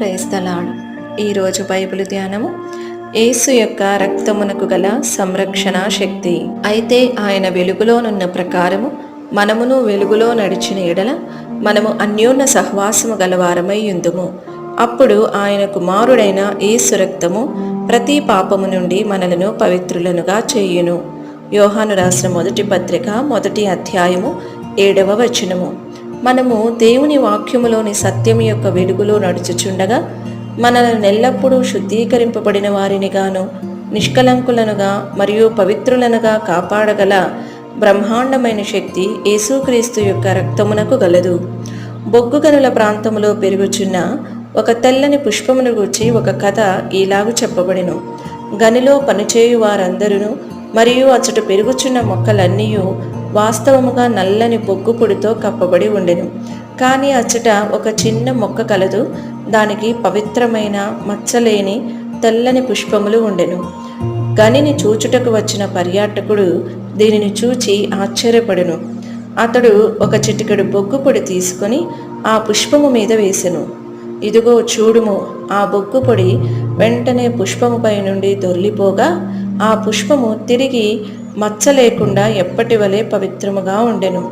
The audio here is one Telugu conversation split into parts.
ప్రైస్తలాడు ఈరోజు బైబిల్ ధ్యానము యేసు యొక్క రక్తమునకు గల సంరక్షణ శక్తి. అయితే ఆయన వెలుగులోనున్న ప్రకారము మనమును వెలుగులో నడిచిన ఎడల మనము అన్యోన్య సహవాసము గలవారమై ఉందుము. అప్పుడు ఆయన కుమారుడైన యేసు రక్తము ప్రతి పాపము నుండి మనలను పవిత్రులనుగా చేయును. యోహాను రాసిన మొదటి పత్రిక మొదటి అధ్యాయము ఏడవ వచనము. మనము దేవుని వాక్యములోని సత్యం యొక్క వెలుగులో నడుచుచుండగా మనల్ని ఎల్లప్పుడూ శుద్ధీకరింపబడిన వారినిగాను నిష్కలంకులనుగా మరియు పవిత్రులనుగా కాపాడగల బ్రహ్మాండమైన శక్తి యేసుక్రీస్తు యొక్క రక్తమునకు గలదు. బొగ్గు గనుల ప్రాంతములో పెరుగుచున్న ఒక తెల్లని పుష్పమును గూర్చి ఒక కథ ఈలాగు చెప్పబడిను. గనిలో పనిచేయు వారందరూ మరియు అచ్చట పెరుగుచున్న మొక్కలన్నీ వాస్తవముగా నల్లని బొగ్గు పొడితో కప్పబడి ఉండెను. కానీ అచ్చట ఒక చిన్న మొక్క కలదు. దానికి పవిత్రమైన మచ్చలేని తెల్లని పుష్పములు ఉండెను. గనిని చూచుటకు వచ్చిన పర్యాటకుడు దీనిని చూచి ఆశ్చర్యపడును. అతడు ఒక చిటికెడు బొగ్గు పొడి తీసుకొని ఆ పుష్పము మీద వేసెను. ఇదిగో చూడుము ఆ బొగ్గు పొడి వెంటనే పుష్పముపై నుండి దొర్లిపోగా ఆ పుష్పము తిరిగి మచ్చ లేకుండా ఎప్పటి వలె పవిత్రముగా ఉండెను.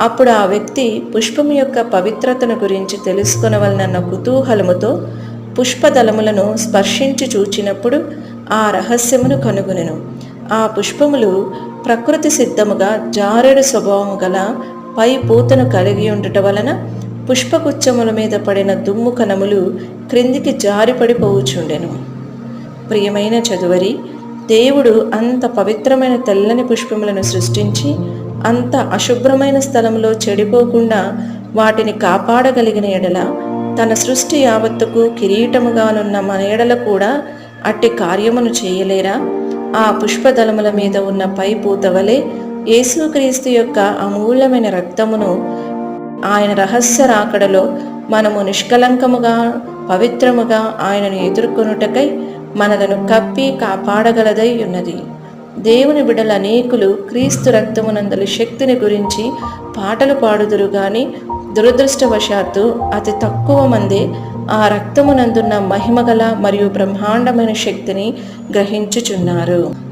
అప్పుడు ఆ వ్యక్తి పుష్పము యొక్క పవిత్రతను గురించి తెలుసుకొనవలనన్న కుతూహలముతో పుష్పదళములను స్పర్శించి చూచినప్పుడు ఆ రహస్యమును కనుగొనెను. ఆ పుష్పములు ప్రకృతి సిద్ధముగా జారెడు స్వభావము గల పై పూతను కలిగి ఉండుట వలన పుష్పగుచ్చముల మీద పడిన దుమ్ము కణములు క్రిందికి జారిపడిపోవుచుండెను ప్రియమైన చదువరి దేవుడు అంత పవిత్రమైన తెల్లని పుష్పములను సృష్టించి అంత అశుభ్రమైన స్థలంలో చెడిపోకుండా వాటిని కాపాడగలిగిన ఎడల తన సృష్టి యావత్తుకు కిరీటముగానున్న మన ఎడల కూడా అట్టి కార్యమును చేయలేరా? ఆ పుష్పదళముల మీద ఉన్న పై పూతవలే యేసుక్రీస్తు యొక్క అమూల్యమైన రక్తమును ఆయన రహస్య రాకడలో మనము నిష్కలంకముగా పవిత్రముగా ఆయనను ఎదుర్కొనుటకై మనలను కప్పి కాపాడగలదై ఉన్నది. దేవుని బిడల అనేకులు క్రీస్తు రక్తమునందలి శక్తిని గురించి పాటలు పాడుదురు కానీ దురదృష్టవశాత్తు అతి తక్కువ మంది ఆ రక్తమునందున్న మహిమగల మరియు బ్రహ్మాండమైన శక్తిని గ్రహించుచున్నారు.